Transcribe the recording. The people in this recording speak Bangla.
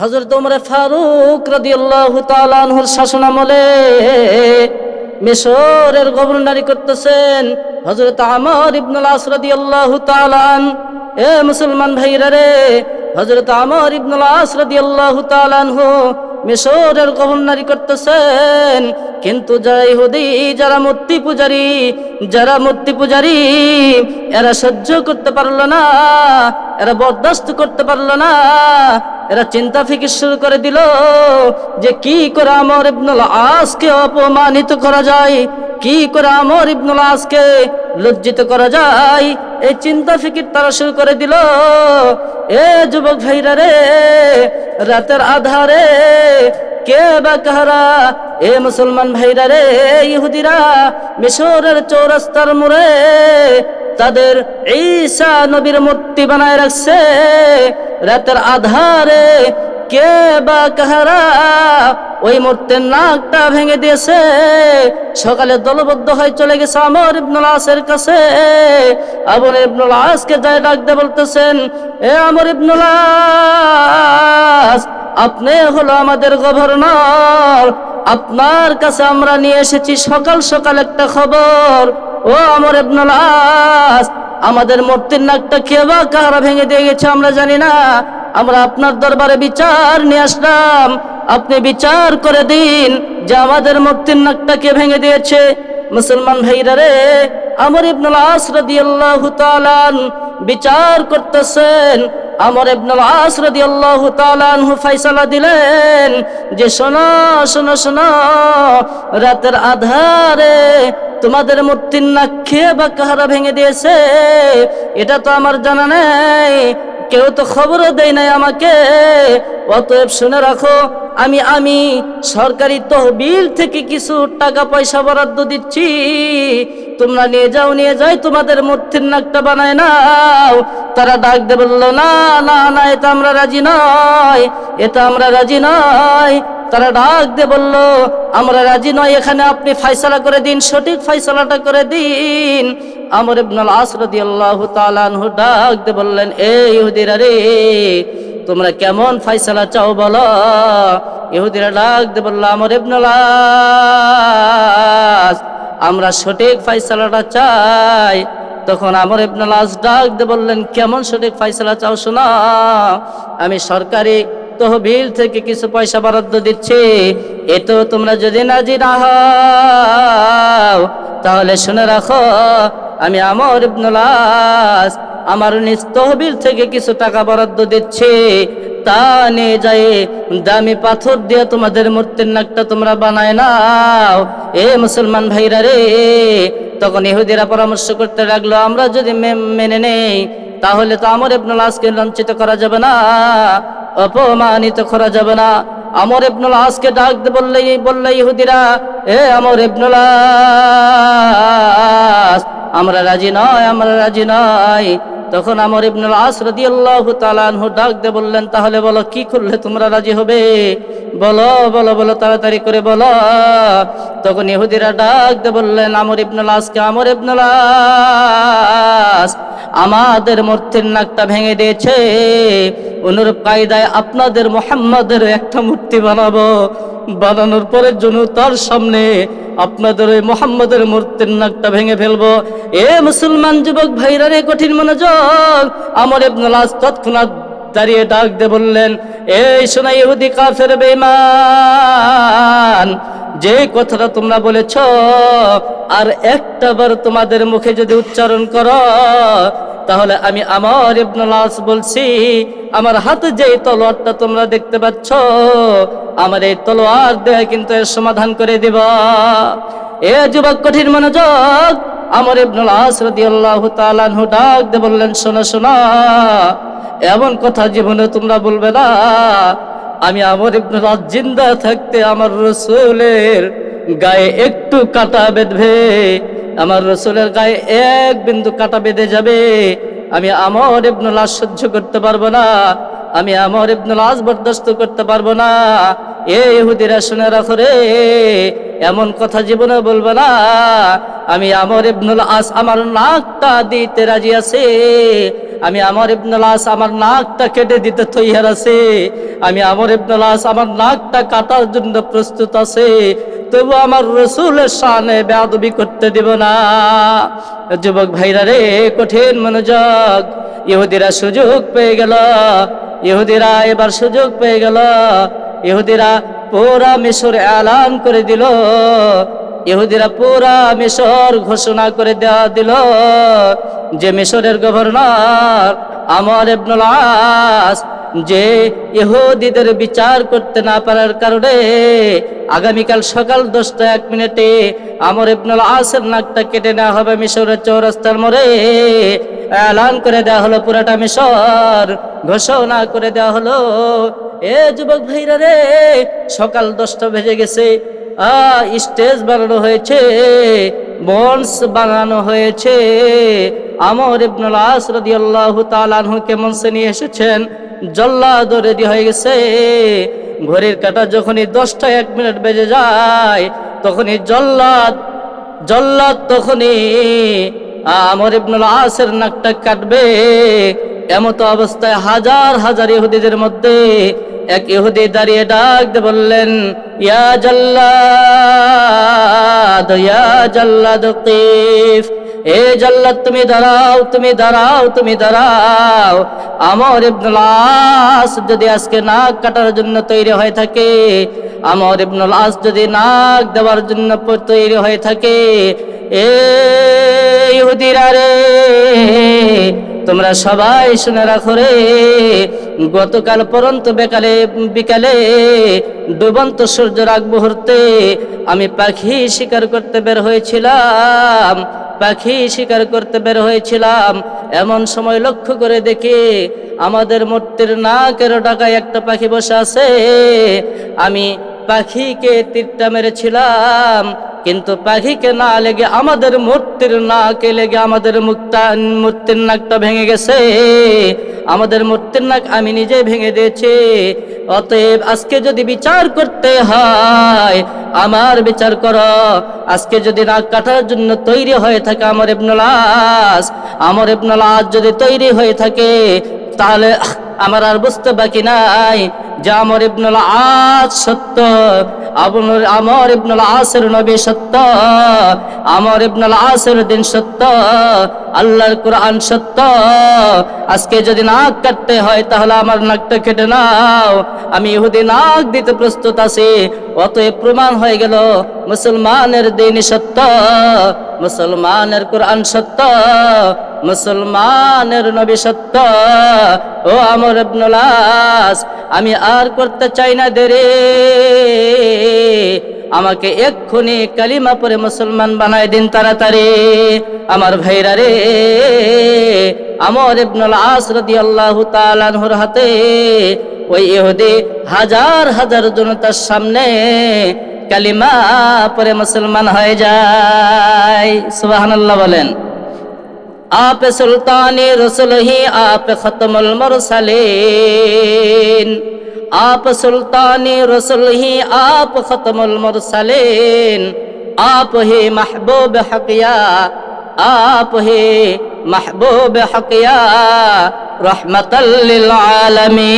হজরত উমরে ফারুক রাদিয়াল্লাহু তাআলা আনহুর শাসন আমলে মিশরের গভর্নরি করতেছেন। হজরত আমর ইবনুল আস রাদিয়াল্লাহু তাআলা এ মুসলমান ভাইরা রে হজরত আমর ইবনুল আস রাদিয়াল্লাহু তাআলা আনহু মিশরের গভর্নরি করতেছেন। কিন্তু যারা ইহুদি, যারা মূর্তি পূজারী, যারা মূর্তি পূজারী, এরা সহ্য করতে পারল না, এরা বরদাস্ত করতে পারল না, এরা চিন্তা ফিকির শুরু করে দিল যে কি করে আমর ইবনুল আসকে অপমানিত করা যায়, কি করে আমর ইবনুল আসকে লজ্জিত করা যায়। এই চিন্তা ফিকির তারা শুরু করে দিল। এ যুবক ভাইরা রে, রাতের আধারে কে বা কাহারা? এ মুসলমান ভাইরা রে, ইহুদিরা, মিশরের চৌরাস্তার মোড়ে তাদের ঈসা নবীর মূর্তি বানায় রাখছে। রাতের আধারে কে বা কাহারা? ওই মূর্তির নাকটা ভেঙে দিয়েছে। সকালে দলবদ্ধ হয়ে চলে গেছে আমর ইবনুল কাছে। আমর ইবনুল আসকে ডাকতে বলতেছেন, এ আমর ইবনুল আপনি হলো আমাদের গভর্নর। আপনার কাছে আমরা নিয়ে এসেছি সকাল সকাল একটা খবর। ও আমর ইবনুল আমাদের মূর্তির নাকটা কে বা কাহারা ভেঙে দিয়ে গেছে আমরা জানি না। আমরা আপনার দরবারে বিচার নিয়ে আসলাম। আপনি বিচার করে দিন যে আমাদের মূর্তির নাকটা কে ভেঙে দিয়েছে। মুসলমান ভাইরা রে, আমর ইবনুল আস রাদিয়াল্লাহু তাআলা বিচার করতেছেন। আমর ইবনুল আস রাদিয়াল্লাহু তাআলা আনহু ফয়সালা দিলেন যে শোনো শোনো শোনো, রাতের আধারে তোমাদের মূর্তির নাক খেয়ে বা কাহারা ভেঙে দিয়েছে? এটা তো আমার জানা নেই। কেউ তো খবরও দেয় নাই আমাকে। অতএব শুনে রাখো, আমি আমি সরকারি তহবিল থেকে কিছু টাকা পয়সা বরাদ্দ দিচ্ছি। তোমরা নিয়ে যাও, নিয়ে যাই, তোমাদের মূর্তির নাকটা বানায় নাও। তারা ডাক দে বলল, না না না, এটা আমরা রাজি নয়, এটা আমরা রাজি নয়। তারা ডাক দিয়ে বলল, আমরা রাজি নয়, এখানে আপনি ফাইসলা করে দিন, সঠিক ফাইসলাটা করে দিন। আমর ইবনুল আস রাদিয়াল্লাহু তাআলা আনহু ডাক দিয়ে বললেন এই ইহুদিরা রে, তোমরা কেমন ফাইসলা চাও বলো? ইহুদিরা ডাক দিয়ে বলল, আমর ইবনুল আস আমরা সঠিক ফাইসলাটা চাই। তখন আমার ইবনুল ডাক দিয়ে বললেন, কেমন সঠিক ফাইসলা চাও শোনা। আমি সরকারি তহবিল থেকে কিছু পয়সা বরাদ্দ দিচ্ছি। এতো তোমরা যদি নাজি না হও, তাহলে শুনে রাখো, আমি আমার ইবনুল আমার নিজ তহবিল থেকে কিছু টাকা বরাদ্দ দিচ্ছি। তা নিয়ে যাই দামি পাথর দিয়ে তোমাদের মূর্তির নাকটা তোমরা বানায় নাও। এ মুসলমান ভাইরা রে, তখন ইহুদিরা পরামর্শ করতে লাগল, আমরা যদি মেনে নেই, তাহলে তো আমার ইবনুল আসকে লাঞ্ছিত করা যাবে না, অপমানিত করা যাবে না। আমর ইবনুল আসকে ডাক বললেই বললে ইহুদিরা, এ আমর ইবনুল আমরা রাজি নয়, আমরা রাজি নয়। তখন আমর ইবনুল আস রাদিয়াল্লাহু তাআলা আনহু ডাক দে বললেন, তাহলে বলো, কি করলে তোমরা রাজি হবে? বলো বলো বলো, তাড়াতাড়ি করে বলো। তখন ইহুদিরা ডাক দে বললেন, আমর ইবনুল আসকে আমর ইবনুল আস আমাদের মূর্তির নাকটা ভেঙে দিয়েছে। অনুরূপ কায়দায় আপনাদের মোহাম্মদের একটা মূর্তি বানাবো। বানানোর পরের জন্য তার সামনে আপনাদের ওই মোহাম্মদের মূর্তির নাকটা ভেঙে ফেলব। এ মুসলমান যুবক ভাইরা রে, কঠিন মনোযোগ। আমার ইবনুল আস তৎক্ষণাৎ দাঁড়িয়ে ডাক দে বললেন, এই শোনা ইহুদি কাফের বেমান যে কথাটা তোমরা বলেছ, আর একটা বার তোমাদের মুখে যদি উচ্চারণ করো তাহলে আমি আমার ইবনুল আস বলছি, আমার হাতে যে তলোয়ারটা তোমরা দেখতে পাচ্ছ, আমার এই তলোয়ার দেয়া কিন্তু এর সমাধান করে দিব। এ যুবক কঠিন মনোযোগ, আমার ইবনুল আস রাদিয়াল্লাহু তাআলা আনহু ডাক দিয়ে বললেন, শোনা শোনা, এমন কথা জীবনে তোমরা বলবে না। আমি আমার ইবনুল জিন্দা থাকতে আমার রসুলের গায়ে একটু কাটা বেঁধবে। আমার রসুলের গায়ে এক বিন্দু কাটা বেঁধে যাবে। আমি আমার ইবনুল আস সহ্য করতে পারব না। আমি আমর ইবনুল আস বরদাস্ত করতে পারব না। এ ইহুদিরা শুনে রাখো রে, এমন কথা জীবনে বলব না। আমি আমর ইবনুল আস আমার নাকটা দিতে রাজি আছে। আমি আমার ইবনুল আস আমার নাকটা কেটে দিতে তৈয়ার আছে। আমি আমার ইবনুল আস আমার নাকটা কাটার জন্য প্রস্তুত আছে। তবু আমার রসুলের সামনে বেয়াদবি করতে দিব না। যুবক ভাইরা রে, কঠিন মনোযোগ। ইহুদিরা সুযোগ পেয়ে গেল। ইহুদিরা এবার সুযোগ পেয়ে গেল। ইহুদিরা পুরা মিশর এলান করে দিল। ইহুদিরা পুরা মিশর ঘোষণা করে দেওয়া দিল যে মিশরের গভর্নর আমার যে ইহুদিদের বিচার করতে না পারার কারণে আগামীকাল সকাল দশটা এক মিনিটে আমর ইবনুল আসের নাকটা কেটে নেওয়া হবে মিশরের চৌরাস্তার মোড়ে। এলান করে দেওয়া হলো পুরাটা মিশর। ঘোষণা করে দেওয়া হলো, এ যুবক ভাইরা রে, সকাল দশটা বেজে গেছে। স্টেজ বানানো হয়েছে মঞ্চ বানানো হয়েছে। আমর ইবনুল আস রাদিয়াল্লাহু তাআলা আনহুকে মঞ্চে নিয়ে এসেছেন? জল্লাদ রেডি হয়ে গেছে। ঘড়ির কাটা যখনই দশটা এক মিনিট বেজে যায়, তখনই জল্লাদ জল্লাদ তখনই আমর ইবনুল আসের নাকটা কাটবে। এমত অবস্থায় হাজার হাজার ইহুদিদের মধ্যে এক ইহুদি দাঁড়িয়ে ডাকতে বললেন, ইয়া জাল্লাদ জাল্লাদ এ জাল্লাদ, তুমি দাঁড়াও তুমি দাঁড়াও তুমি দাঁড়াও। আমর ইবনুল আস যদি আজকে নাক কাটার জন্য তৈরি হয়ে থাকে, আমর ইবনুল আস যদি নাক দেওয়ার জন্য তৈরি হয়ে থাকে, এ ইহুদিরা রে তোমরা সবাই শুনে রাখো রে। গতকাল পরন্ত বেকালে, বিকালে ডুবন্ত সূর্য রাগ মুহূর্তে আমি পাখি শিকার করতে বের হয়েছিলাম, পাখি শিকার করতে বের হয়েছিলাম। এমন সময় লক্ষ্য করে দেখি আমাদের মূর্তির নাকের ডাকায় একটা পাখি বসে আছে। আমি পাখিকে তীরটা মেরেছিলাম, কিন্তু পাখিকে না লেগে আমাদের মূর্তির নাকে লেগে আমাদের মুক্তা মূর্তির নাকটা ভেঙে গেছে। আমাদের মূর্তির নাক আমি নিজে ভেঙে দিয়েছি, অতএব আজকে যদি বিচার করতে হয়, আমার বিচার করো। আজকে যদি নাক কাটার জন্য তৈরি হয়ে থাকে আমার ইবনুলাস আমার ইবনুলাস যদি তৈরি হয়ে থাকে, তাহলে আমার আর বুঝতে বাকি নাই। যে আমর ইবনুল আস সত্য আবনুল আমর ইবনুল আসের নবী সত্য, আমর ইবনুল আসের দিন সত্য, আল্লাহর কোরআন সত্য। আজকে যদি নাক কাটতে হয় তাহলে আমার নাকটা কেটে নাও। আমি ইহুদি নাক দিতে প্রস্তুত আছি। অতএব প্রমাণ হয়ে গেল, মুসলমানের দিন সত্য, মুসলমানের কোরআন সত্য, মুসলমানের নবী সত্য। ও আমর ইবনুলাস আমি আর করতে চাই না দেরে। আমাকে এক্ষুনি কালিমা পরে মুসলমান বানায় দিন তাড়াতাড়ি। আমার ভাইরা রে, আমর ইবনুল আস রাদিয়াল্লাহু তাআলা আনহুর হাতে ওই ইহুদি হাজার হাজার জনতার সামনে কালিমা পরে মুসলমান হয়ে যায় সুবাহান্লাহ বলেন آپ سلطان رسول ہی آپ ختم المرسلین آپ سلطان رسول ہی آپ ختم المرسلین آپ ہی محبوب حقیہ آپ ہے محبوب حقیہ رحمت للعالمین